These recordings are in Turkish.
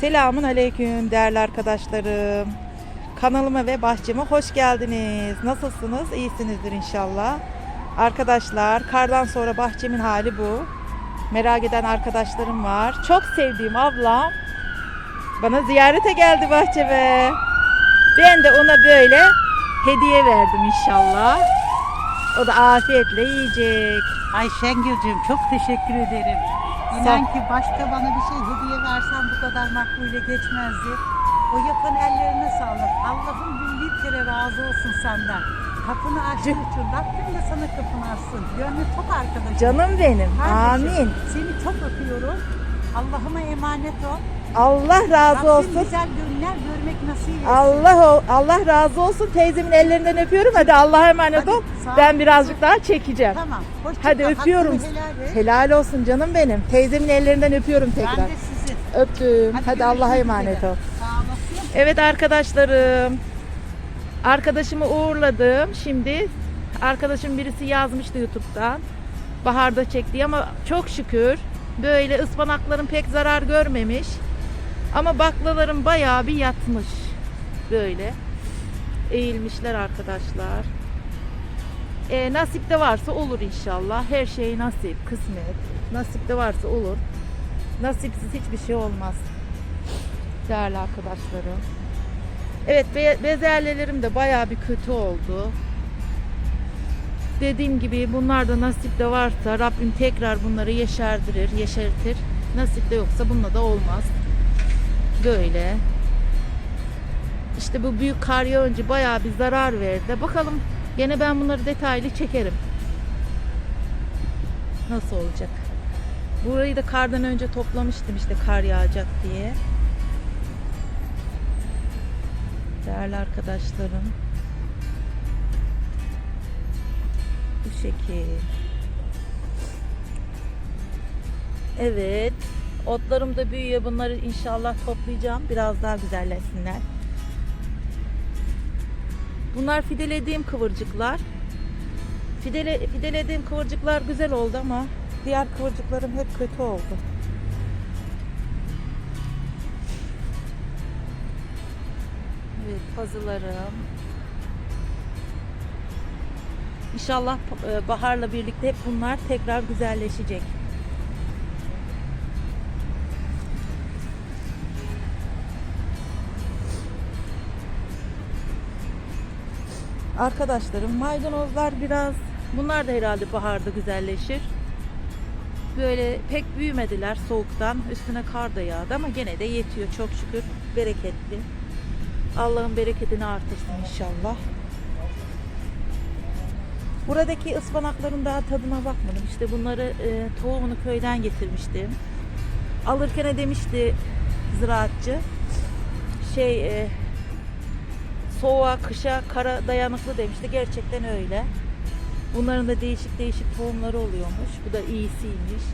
Selamun aleyküm değerli arkadaşlarım. Kanalıma ve bahçeme hoş geldiniz. Nasılsınız? İyisinizdir inşallah. Arkadaşlar kardan sonra bahçemin hali bu. Merak eden arkadaşlarım var. Çok sevdiğim ablam bana ziyarete geldi bahçeme. Ben de ona böyle hediye verdim inşallah. O da afiyetle yiyecek. Ay Şengül'cüğüm çok teşekkür ederim. İnan ki başka bana bir şey hediye versen bu kadar makbule geçmezdi. O yapan ellerine sağlık. Allah'ım bin bir kere razı olsun senden. Kapını açtığın için Rabbim de sana kapını açsın. Gönlü çok arkadaşım. Canım benim. Kardeşim, Amin. Seni çok öpüyorum. Allah'ıma emanet ol. Allah razı Rabbim olsun. güzel günler görmek nasip etsin. Allah Allah razı olsun. Teyzemin ellerinden öpüyorum. Hadi Allah'a emanet Hadi, ol. sağ ol. Ben birazcık daha çekeceğim. Tamam. Hoşça Hadi kal, öpüyorum. hakkını helal et. Helal olsun canım benim. Teyzemin ellerinden öpüyorum tekrar. Ben de sizin. Öptüm. Hadi, görüşmek Allah'a emanet ol. Sağ olasın. Evet arkadaşlarım. Arkadaşımı uğurladım. Şimdi arkadaşım birisi yazmıştı YouTube'dan. Baharda çekti ama çok şükür böyle ıspanakların pek zarar görmemiş. Ama baklaların bayağı bir yatmış. Böyle. Eğilmişler arkadaşlar. E, nasipte varsa olur inşallah. Her şey nasip, kısmet. Nasipte varsa olur. Nasipsiz hiçbir şey olmaz. Değerli arkadaşlarım. Evet be- bezelyelerim de bayağı bir kötü oldu. Dediğim gibi bunlar da nasipte varsa Rabbim tekrar bunları yeşerdirir, yeşertir. Nasipte yoksa bununla da olmaz. Böyle. İşte bu büyük kar yağınca bayağı bir zarar verdi. Bakalım gene ben bunları detaylı çekerim. Nasıl olacak? Burayı da kardan önce toplamıştım işte kar yağacak diye. Değerli arkadaşlarım. Bu şekil. Evet. Otlarım da büyüyor. Bunları inşallah toplayacağım. Biraz daha güzelleşsinler. Bunlar fidelediğim kıvırcıklar. Fidele, fidelediğim kıvırcıklar güzel oldu ama diğer kıvırcıklarım hep kötü oldu. Evet pazılarım. İnşallah e, baharla birlikte hep bunlar tekrar güzelleşecek. Arkadaşlarım maydanozlar biraz bunlar da herhalde baharda güzelleşir. Böyle pek büyümediler soğuktan. Üstüne kar da yağdı ama gene de yetiyor çok şükür. Bereketli. Allah'ın bereketini artırsın inşallah. Buradaki ıspanakların daha tadına bakmadım. İşte bunları e, tohumunu köyden getirmiştim. Alırken de demişti ziraatçı. Şey e, soğuğa, kışa, kara dayanıklı demişti. Gerçekten öyle. Bunların da değişik değişik tohumları oluyormuş. Bu da iyisiymiş.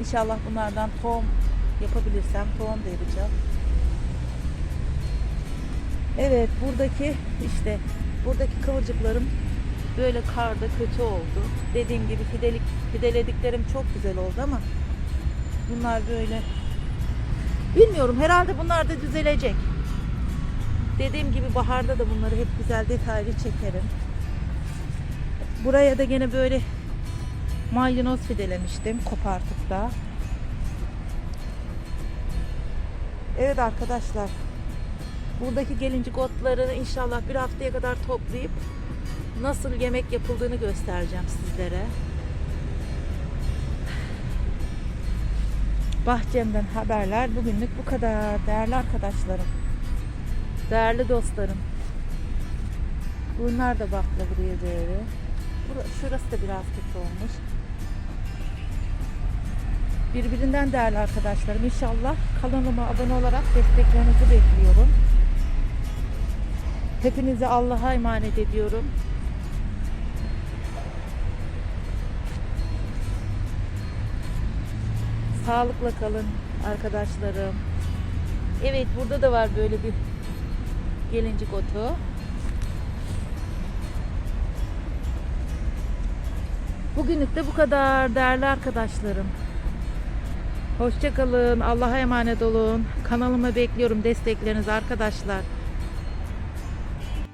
İnşallah bunlardan tohum yapabilirsem tohum da yapacağım. Evet buradaki işte buradaki kıvırcıklarım böyle karda kötü oldu. Dediğim gibi fidelik, fidelediklerim çok güzel oldu ama bunlar böyle bilmiyorum herhalde bunlar da düzelecek. Dediğim gibi baharda da bunları hep güzel detaylı çekerim. Buraya da gene böyle maydanoz fidelemiştim kopartıp da. Evet arkadaşlar. Buradaki gelincik otları inşallah bir haftaya kadar toplayıp nasıl yemek yapıldığını göstereceğim sizlere. Bahçemden haberler bugünlük bu kadar değerli arkadaşlarım. Değerli dostlarım. Bunlar da bakla buraya böyle. Bura- Şurası da biraz kötü olmuş. Birbirinden değerli arkadaşlarım. İnşallah kanalıma abone olarak desteklerinizi bekliyorum. Hepinizi Allah'a emanet ediyorum. Sağlıkla kalın arkadaşlarım. Evet burada da var böyle bir gelincik otu. Bugünlük de bu kadar değerli arkadaşlarım. Hoşçakalın. Allah'a emanet olun. Kanalıma bekliyorum desteklerinizi arkadaşlar.